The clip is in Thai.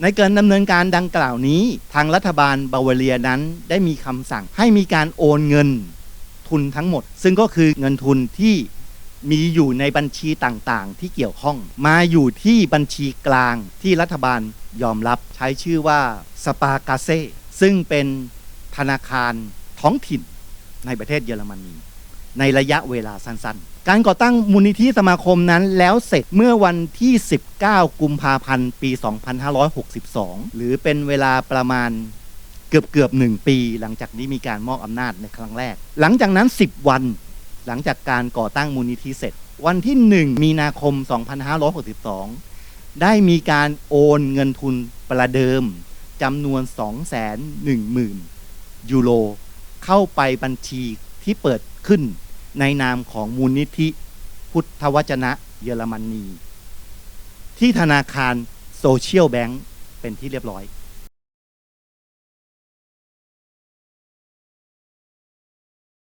ในการดำเนินการดังกล่าวนี้ ทางรัฐบาลบาวาเรียนั้นได้มีคำสั่งให้มีการโอนเงินทุนทั้งหมด ซึ่งก็คือเงินทุนที่มีอยู่ในบัญชีต่างๆ ที่เกี่ยวข้อง มาอยู่ที่บัญชีกลางที่รัฐบาลยอมรับใช้ชื่อว่าสปากาเซซึ่งเป็นธนาคารท้องถิ่นในประเทศเยอรมนี ในระยะเวลาสั้นๆ การก่อตั้งมูลนิธิสมาคมนั้นแล้วเสร็จเมื่อวันที่ 19 กุมภาพันธ์ ปี 2562 หรือเป็นเวลาประมาณเกือบเกือบหนึ่งปี หลังจากนี้มีการมอบอำนาจในครั้งแรก หลังจากนั้น 10 วัน หลังจากการก่อตั้งมูลนิธิเสร็จ วันที่ 1 มีนาคม 2562 ได้มีการโอนเงินทุนประเดิมจำนวน 210,000 ยูโรเข้าไปบัญชี ที่เปิดขึ้นในนามของมูลนิธิพุทธวจนะเยอรมนีที่ธนาคารโซเชียลแบงก์เป็นที่เรียบร้อย